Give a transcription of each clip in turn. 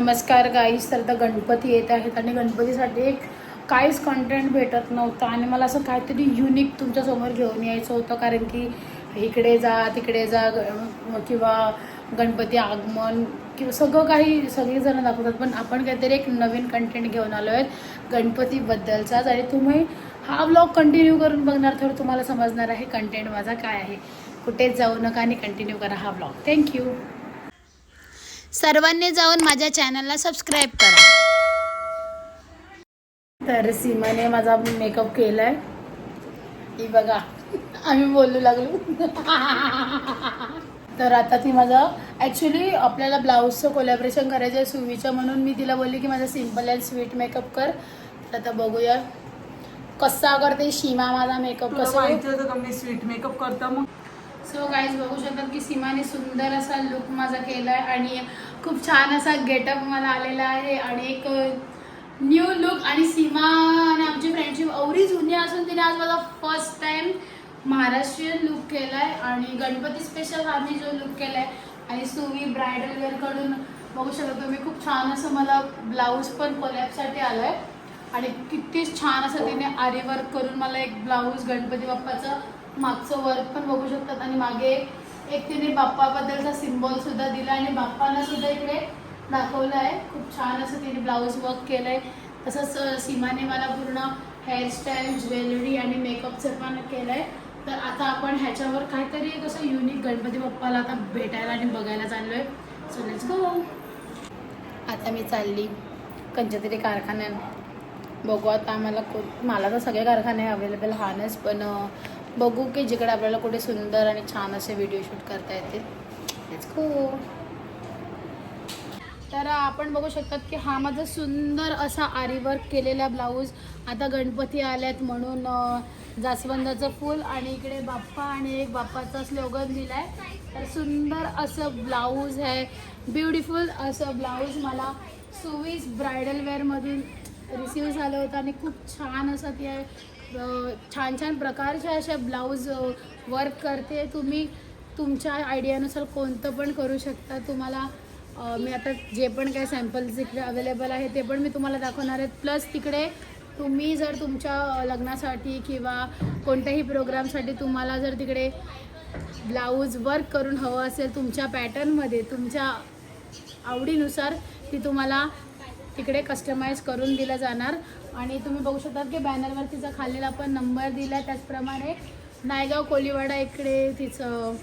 नमस्कार गाईस तर आता गणपती येत आहेत आणि गणपतीसाठी एक काहीच कंटेंट भेटत नव्हतं आणि मला असं काहीतरी युनिक तुमच्यासमोर घेऊन यायचं होतं कारण की इकडे जा तिकडे जा ग- किंवा गणपती आगमन किंवा सगळं काही सगळीजणं दाखवतात. पण आपण काहीतरी एक नवीन कंटेंट घेऊन आलो आहेत गणपतीबद्दलचाच आणि तुम्ही हा ब्लॉग कंटिन्यू करून बघणार तर तुम्हाला समजणार आहे कंटेंट माझा काय आहे. कुठेच जाऊ नका आणि कंटिन्यू करा हा ब्लॉग थँक्यू सर्वांनी जाऊन माझ्या चॅनलला सबस्क्राईब करा. तर सीमाने माझा मेकअप केलाय. ही बघा आम्ही बोलू लागलो. तर आता ती माझं ॲक्च्युली आपल्याला ब्लाऊजचं कोलॅबरेशन करायचं आहे सुवीचं म्हणून. मी तिला बोलली की माझा सिंपल अँड स्वीट मेकअप कर. तर आता बघूया कसा करते सीमा माझा मेकअप कसं मी स्वीट मेकअप करता मग? सो गाईज बघू शकतात की सीमाने सुंदर असा लुक माझा केला आहे आणि खूप छान असा गेटअप मला आलेला आहे आणि एक न्यू लुक आणि सीमा आणि आमची फ्रेंडशिप एवढी जुनी असून तिने आज माझा फर्स्ट टाइम महाराष्ट्रीयन लुक केला आहे आणि गणपती स्पेशल हा मी जो लुक केला आहे आणि सुवी ब्रायडल वेअरकडून बघू शकता तुम्ही खूप छान असं मला ब्लाऊज पण कोलॅबसाठी आलं आहे आणि किती छान असं तिने आरीवर्क करून मला एक ब्लाऊज गणपती बाप्पाचं मागचं वर्क पण बघू शकतात. आणि मागे एक तिने बाप्पाबद्दलचा सिम्बॉल सुद्धा दिला आणि बाप्पांना सुद्धा इकडे दाखवलं आहे. खूप छान असं तिने ब्लाऊज वर्क केलं आहे तसंच सीमाने मला पूर्ण हेअरस्टाईल ज्वेलरी आणि मेकअपचं पण केलं आहे तर आता आपण ह्याच्यावर काहीतरी कसं युनिक गणपती बाप्पाला आता भेटायला आणि बघायला चाललो आहे सो लेट्स गो आता मी चालली कोणत्या तरी कारखान्यात. बघू आता आम्हाला मला तर सगळे कारखाने अवेलेबल हानच पण बघू की जिकडे आपल्याला कुठे सुंदर आणि छान असे व्हिडिओ शूट करता येतील. गो तर आपण बघू शकतात की हा माझा सुंदर असा आरीवर्क केलेला ब्लाऊज आता गणपती आल्यात म्हणून जास्वंदाचं फूल आणि इकडे बाप्पा आणि एक बाप्पाचा स्लोगन दिला आहे तर सुंदर असं ब्लाऊज आहे ब्युटिफुल असं ब्लाऊज मला सुवीस ब्रायडल वेअरमधून रिसीव झालं होतं आणि खूप छान असं ती आहे छान छान प्रकारच्या अशा ब्लाऊज वर्क करते. तुम्ही तुमच्या आयडियानुसार कोणतं पण करू शकता. तुम्हाला मी आता जे पण काही सॅम्पल्स इकडे अवेलेबल आहे ते पण मी तुम्हाला दाखवणार आहेत प्लस तिकडे तुम्ही जर तुमच्या लग्नासाठी किंवा कोणत्याही प्रोग्रामसाठी तुम्हाला जर तिकडे ब्लाऊज वर्क करून हवं असेल तुमच्या पॅटर्नमध्ये तुमच्या आवडीनुसार ती तुम्हाला तिकडे कस्टमाइज करून दिलं जाणार. आणि तुम्ही बघू शकता की बॅनरवर तिचा खाल्लेला पण नंबर दिला आहे त्याचप्रमाणे नायगाव कोलीवाडा इकडे तिचं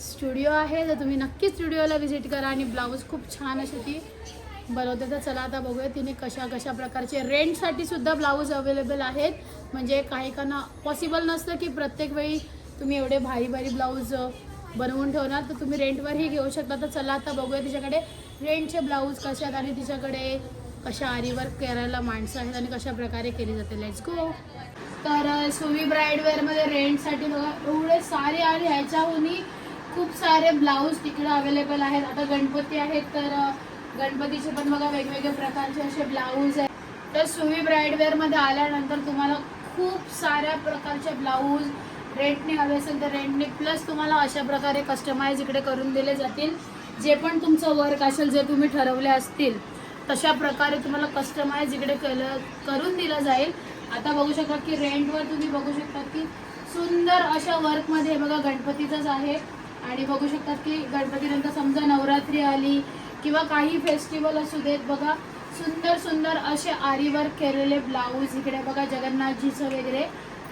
स्टुडिओ आहे. तर तुम्ही नक्कीच स्टुडिओला व्हिजिट करा आणि ब्लाऊज खूप छान अशी ती बनवते. तर चला आता बघूया तिने कशा कशा प्रकारचे रेंटसाठी सुद्धा ब्लाऊज अवेलेबल आहेत. म्हणजे काही काना पॉसिबल नसतं की प्रत्येक वेळी तुम्ही एवढे भारी भारी ब्लाऊज बनवून ठेवणार. तर तुम्ही रेंटवरही घेऊ शकता. तर चला आता बघूया तिच्याकडे रेंटचे ब्लाऊज कसे आहेत आणि तिच्याकडे कशा आरीवर्क करायला माणसं आहेत आणि कशा प्रकारे केली जाते. लेट्स गो तर सुवी ब्राईडवेअरमध्ये रेंटसाठी बघा एवढे सारे आणि ह्याच्याहूनही खूप सारे ब्लाऊज तिकडे अवेलेबल आहेत. आता गणपती आहेत तर गणपतीचे पण बघा वेगवेगळे प्रकारचे असे ब्लाऊज आहेत. तर सुवी ब्राईडवेअरमध्ये आल्यानंतर तुम्हाला खूप साऱ्या प्रकारचे ब्लाऊज रेंटने हवे असेल तर रेंटने प्लस तुम्हाला अशा प्रकारे कस्टमाइज इकडे करून दिले जातील. जे पण तुमचं वर्क असेल जे तुम्ही ठरवले असतील तशा प्रकारे तुम्हाला कस्टमाइज इकडे केलं करून दिलं जाईल. आता बघू शकता की रेंटवर तुम्ही बघू शकता की सुंदर अशा वर्कमध्ये बघा गणपतीचंच आहे. आणि बघू शकतात की गणपतीनंतर समजा नवरात्री आली किंवा काही फेस्टिवल असू देत बघा सुंदर सुंदर असे आरीवर्क केलेले ब्लाऊज इकडे बघा जगन्नाथजीचं वगैरे.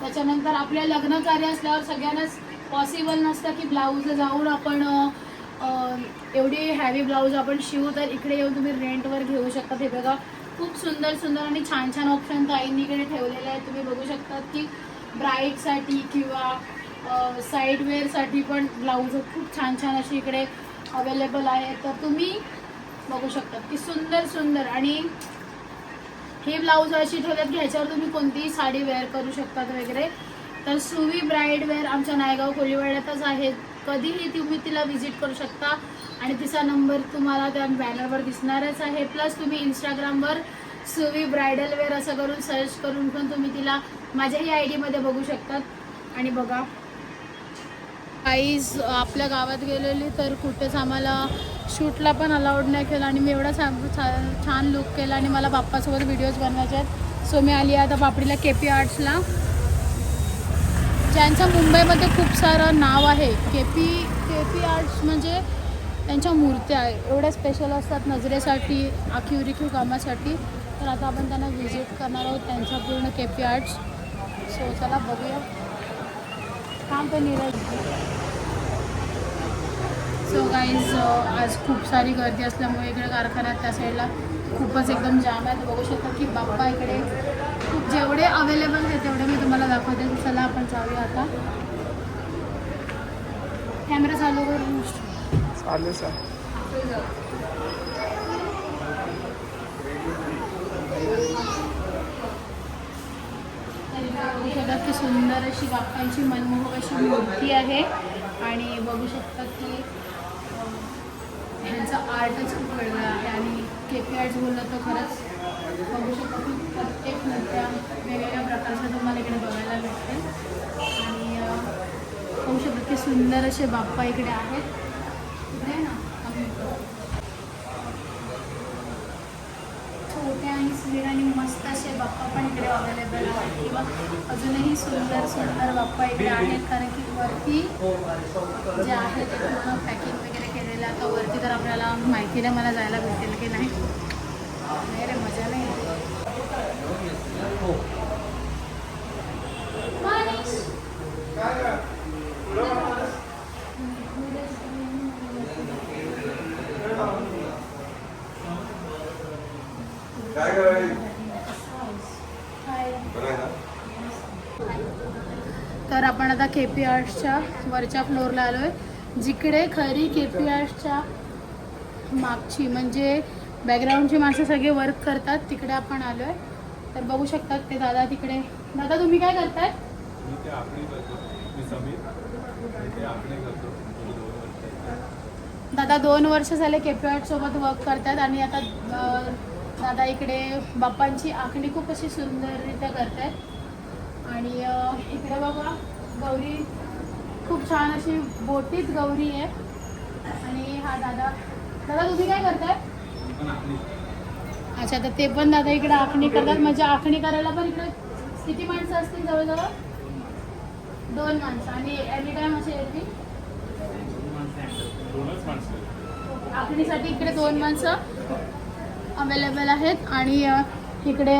त्याच्यानंतर आपल्या लग्न कार्य असल्यावर सगळ्यांनाच पॉसिबल नसतं की ब्लाऊज जाऊन आपण एवढी हॅवी ब्लाऊज आपण शिवू तर इकडे येऊन तुम्ही रेंटवर घेऊ शकता. हे बघा खूप सुंदर सुंदर आणि छान छान ऑप्शन ताईंनीकडे ठेवलेले आहेत. तुम्ही बघू शकतात की ब्राईडसाठी किंवा साईडवेअरसाठी पण ब्लाऊज खूप छान छान अशी इकडे अवेलेबल आहे तर तुम्ही बघू शकतात की सुंदर सुंदर आणि हे ब्लाऊज अशी ठेवल्यात की ह्याच्यावर तुम्ही कोणतीही साडी वेअर करू शकतात वगैरे. तर सुवी ब्राईड वेअर आमच्या नायगाव कोळीवाड्यातच आहेत. कधीही तुम्ही तिला व्हिजिट करू शकता. आणि तिचा नंबर तुम्हाला त्या बॅनरवर दिसणारच आहे. प्लस तुम्ही इंस्टाग्रामवर सुवी ब्रायडल वेअर असं करून सर्च करून पण तुम्ही तिला माझ्याही आय डीमध्ये बघू शकतात. आणि बघा. काहीच आपल्या गावात गेलेली तर कुठेच आम्हाला शूटला पण अलाउड नाही केलं आणि मी एवढा छान छा- छान लुक केला आणि मला बाप्पासोबत व्हिडिओज बनवायचे आहेत. सो मी आली आता बापडीला के पी आर्ट्सला ज्यांचं मुंबईमध्ये खूप सारं नाव आहे K P K P arts म्हणजे त्यांच्या मूर्त्या एवढ्या स्पेशल असतात नजरेसाठी आखीव रिखीव कामासाठी. तर आता आपण त्यांना व्हिजिट करणार आहोत त्यांचा पूर्ण के पी आर्ट्स. सो चला बघूया. थांब ते नीरज सो गाईज आज खूप सारी गर्दी असल्यामुळे इकडे कारखान्यात त्या साईडला खूपच एकदम जाम आहे बघू शकता की बाप्पा इकडे खूप जेवढे अवेलेबल आहे तेवढे मी तुम्हाला दाखवते. चला आपण जाऊया आता. कॅमेरा चालू करून चालेल सर की सुंदर अशी बाप्पांची मनमोहक अशी मूर्ती आहे. आणि बघू शकता की ह्यांचं आर्टच खूप वेगळं आहे. आणि के पी आर्ट्स बोललं तर खरंच बघू शकता की प्रत्येक मूर्त्या वेगवेगळ्या प्रकारच्या तुम्हाला इकडे बघायला भेटतील. आणि बघू शकता की सुंदर असे बाप्पा इकडे आहेत इकडे ना छोट्या छोटे आणि स्वीट आणि मस्त असे बाप्पा पण इकडे अवेलेबल आहेत. किंवा अजूनही सुंदर सुंदर बाप्पा इकडे आहेत. कारण की वरती जे आहे ते पूर्ण पॅकिंग वगैरे केलेलं आता वरती तर आपल्याला माहिती मला जायला भेटेल की नाही. नाही रे मजा नाही तर आपण आता के पी आर्ट्सच्या वरच्या फ्लोअरला आलो आहे जिकडे खरी के पी आर्ट्सच्या मागची म्हणजे बॅकग्राऊंडची माणसं सगळे वर्क करतात तिकडे आपण आलो आहे तर बघू शकतात ते दादा तिकडे. दादा तुम्ही काय करताय? दादा दोन वर्ष झाले के पी आर्टसोबत वर्क करतात आणि आता दादा इकडे बाप्पांची आखणी खूप अशी सुंदररित्या करतात आणि इकडे बघा गौरी खूप छान अशी बोटीत गौरी आहे. आणि हा दादा. दादा तुम्ही काय करताय? अच्छा तर ते पण दादा इकडे आखणी करतात. म्हणजे आखणी करायला पण इकडे किती माणसं असतील जवळजवळ? दोन माणसं. आणि एनी टाइम अशी येतील. आखणीसाठी इकडे दोन माणसं अवेलेबल आहेत. आणि इकडे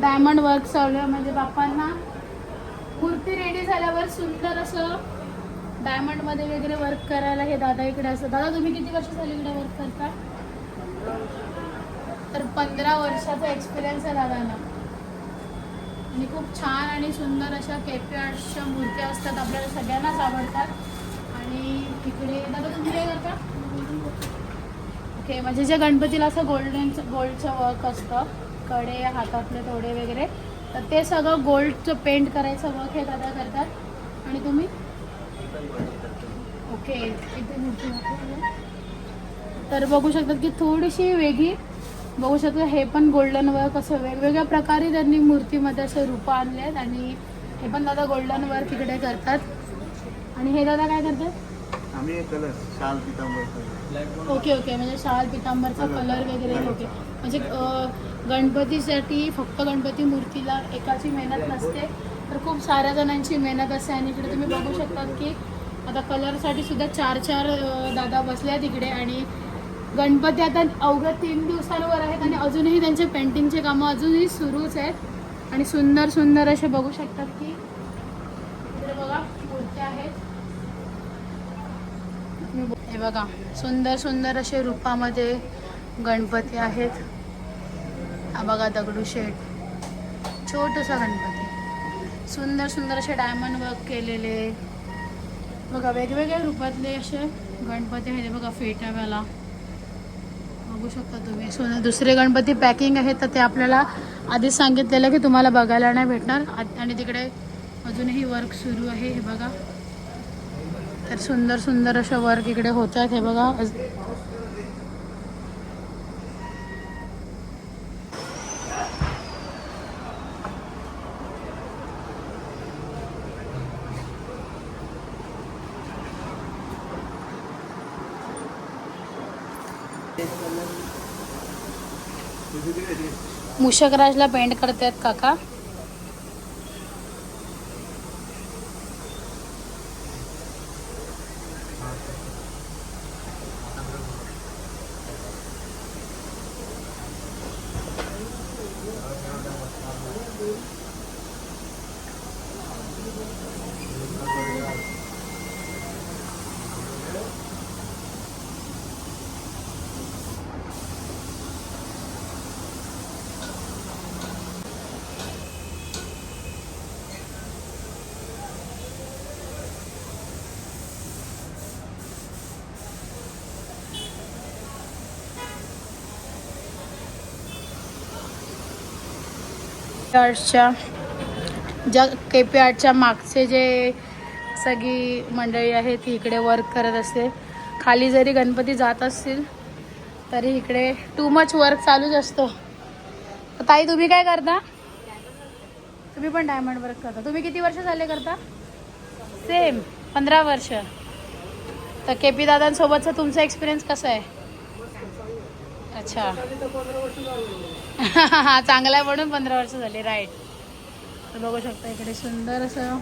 डायमंड वर्क चालू आहे म्हणजे बाप्पांना मूर्ती रेडी झाल्यावर सुंदर असं डायमंडमध्ये वगैरे वर्क करायला हे दादा इकडे असतात. दादा तुम्ही किती वर्ष झाली इकडे वर्क करता? तर पंधरा वर्षाचा एक्सपिरियन्स आहे दादाला. आणि खूप छान आणि सुंदर अशा केपी आर्टच्या मूर्त्या असतात आपल्याला सगळ्यांनाच आवडतात. आणि तिकडे दादा तुम्ही काय करता? ओके म्हणजे जे गणपतीला असं गोल्डन गोल्डचं वर्क असतं कडे हातातले तोडे वगैरे तर ते सगळं गोल्डचं पेंट करायचं वर्क हे दादा करतात. आणि तुम्ही? ओके. तर बघू शकतात की थोडीशी वेगळी. बघू शकता हे पण गोल्डन वर्क असं वेगवेगळ्या प्रकारे त्यांनी मूर्तीमध्ये असे रूपं आणले आहेत आणि हे पण दादा गोल्डन वर्क इकडे करतात. आणि हे दादा काय करतात? आम्ही एक कलर शाल पितांबर ओके ओके म्हणजे शाल पितांबरचा कलर वगैरे ओके. म्हणजे गणपतीसाठी फक्त गणपती मूर्तीला एकाची मेहनत नसते. तर खूप साऱ्या जणांची मेहनत असते आणि इकडे तुम्ही बघू शकतात की आता कलरसाठी सुद्धा चार चार दादा बसले आहेत इकडे आणि गणपती आता अवघ्या तीन दिवसांवर आहेत आणि अजूनही त्यांचे पेंटिंगचे कामं अजूनही सुरूच आहेत. आणि सुंदर सुंदर असे बघू शकतात की इकडे बघा मूर्त्या आहेत. हे बघा सुंदर सुंदर असे रूपामध्ये गणपती आहेत. हा बघा दगडूशेठ छोटसा गणपती. सुंदर सुंदर असे डायमंड वर्क केलेले. बघा वेगवेगळ्या रूपातले असे गणपती आहेत. बघा फेट्यावाला बघू शकता तुम्ही. सो दुसरे गणपती पॅकिंग आहेत तर ते आपल्याला आधीच सांगितलेलं की तुम्हाला बघायला नाही भेटणार. आणि तिकडे अजूनही वर्क सुरू आहे हे बघा. तर सुंदर सुंदर असं वर्क इकडे होत आहेत हे बघा. मुशकराजला पेंट करतायत काका. आर्टच्या ज्या के पी आर्टच्या मागचे जे सगळी मंडळी आहे ती इकडे वर्क करत असते खाली जरी गणपती जात असतील तरी इकडे टू मच वर्क चालूच असतो. तर ताई तुम्ही काय करता? तुम्ही पण डायमंड वर्क करता. तुम्ही किती वर्ष झाले करता? सेम पंधरा वर्ष. तर के पी दादांसोबतचा तुमचा एक्सपिरियन्स कसा आहे? अच्छा. हा चांगला आहे म्हणून पंधरा वर्ष झाली राईट तर बघू शकता इकडे सुंदर असं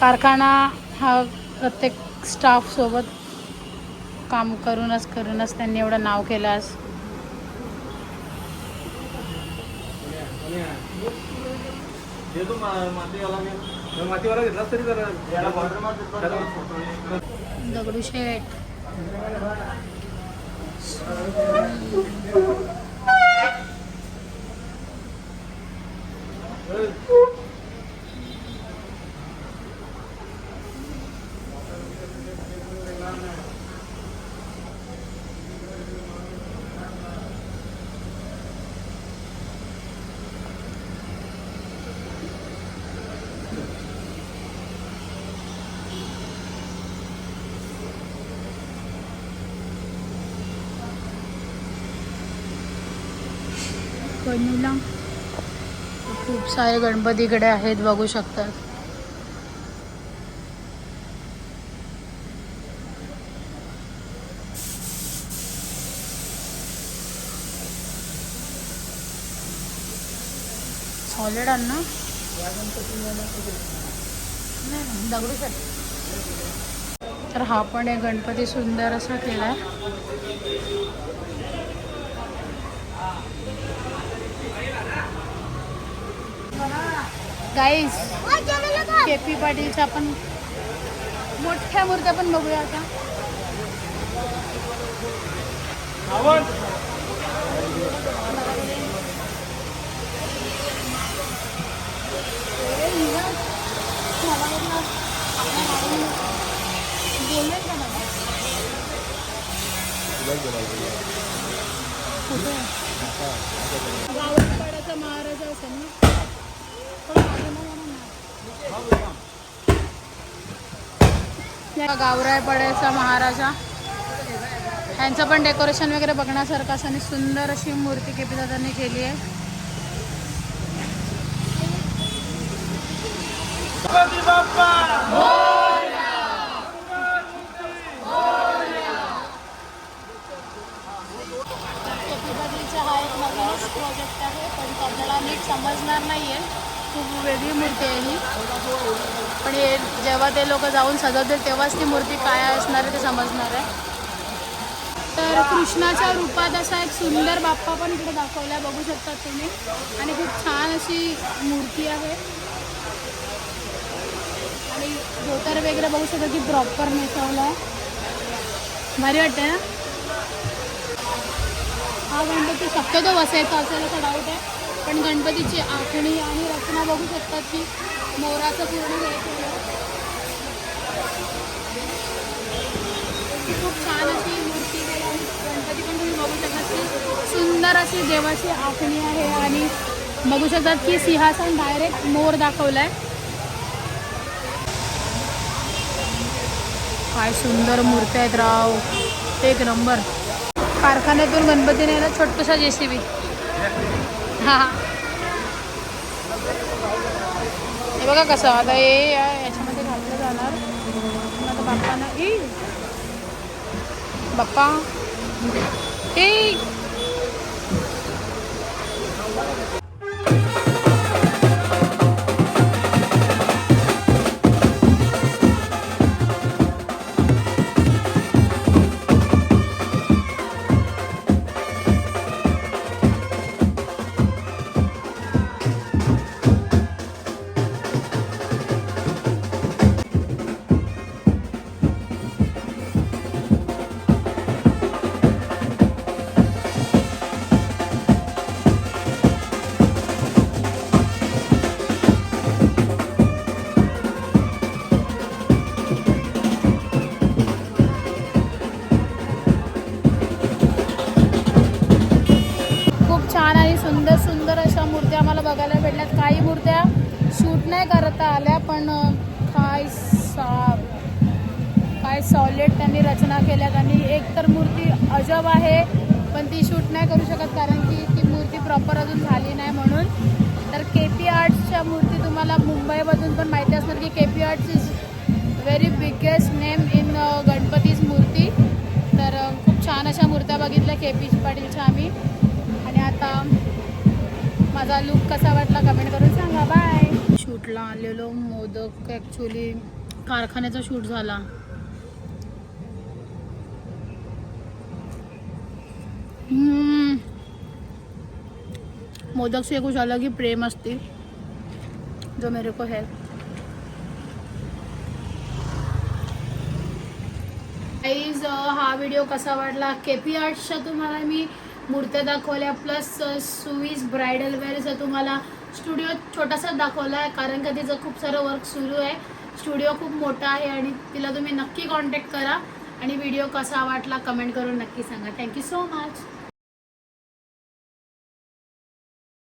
कारखाना हा प्रत्येक स्टाफ सोबत काम करूनच करूनच त्यांनी एवढं नाव केलं दगडूशेठ. कणीला. खूप सारे गणपतीकडे आहेत बघू शकतात सॉलिड आण ना. नाही दगडूशेठ तर हा पण एक गणपती सुंदर असा केलाय. गाईस के पी पाटीलच्या आपण मोठ्या मूर्त्या पण बघूया आता. गावपाड्याचा महाराजा असेल ना पण माझं नाव म्हणा ना. गावराय गावरायपाड्याचा महाराजा. यांचं पण डेकोरेशन वगैरे बघण्यासारखं असं आणि सुंदर अशी मूर्ती केपी दादांनी केली आहे. हा एक नवीनच प्रोजेक्ट आहे पण त्याला आपल्याला नीट समजणार नाही आहे खूप वेगळी मूर्ती आहे ही. पण हे जेव्हा ते लोक जाऊन सजवतील तेव्हाच ती मूर्ती काय असणार आहे ते समजणार आहे. तर कृष्णाच्या रूपात असा एक सुंदर बाप्पा पण इकडे दाखवला आहे बघू शकतात तुम्ही. आणि खूप छान अशी मूर्ती आहे. आणि धोतर वगैरे बघू शकता की प्रॉपर नेसवला आहे. भारी वाटते ना हा गणपती शक्यतो बसायचा असेल असा डाऊट आहे. पण गणपतीची आखणी आणि रचना बघू शकतात की मोराचं पूर्ण हे खूप छान अशी मूर्ती आणि गणपती पण तुम्ही बघू शकता की सुंदर अशी देवाची आखणी आहे आणि बघू शकतात की सिंहासन डायरेक्ट मोर दाखवलाय. काय सुंदर मूर्त्या आहेत राव. एक नंबर. कारखान्यातून गणपती नेला छोटसा जे सी बी हे बघा कसं आता हे या- याच्यामध्ये घातलं जाणार. आता बाप्पानं ई! बाप्पा. ए करता आल्या पण काय सा काय सॉलिड त्यांनी रचना केल्यात. आणि एक तर मूर्ती अजब आहे पण ती शूट नाही करू शकत कारण की ती मूर्ती प्रॉपर अजून झाली नाही म्हणून. तर के पी आर्ट्सच्या मूर्ती तुम्हाला मुंबईमधून पण माहिती असणार की K P arts is very biggest name in Ganpati's मूर्ती. तर खूप छान अशा मूर्त्या बघितल्या के पी पाटीलच्या आम्ही. आणि आता माझा लुक कसा वाटला कमेंट करून सांगा. बाय शूटला आलेलो मोदक ॲक्च्युली कारखान्याचा शूट झाला. हम्म. मोदक से कुछ अलग ही प्रेम असते. जो मेरे को है. गाईज हा व्हिडिओ कसा वाटला? के पी आर्ट्सच्या तुम्हाला मी मूर्त्या दाखवल्या प्लस सुईज ब्रायडल वेअरचा तुम्हाला स्टुडिओ छोटासा दाखवला आहे कारण का तिचं खूप सारं वर्क सुरू आहे. स्टुडिओ खूप मोठा आहे आणि तिला तुम्ही नक्की कॉन्टॅक्ट करा. आणि व्हिडिओ कसा वाटला कमेंट करून नक्की सांगा. Thank you so much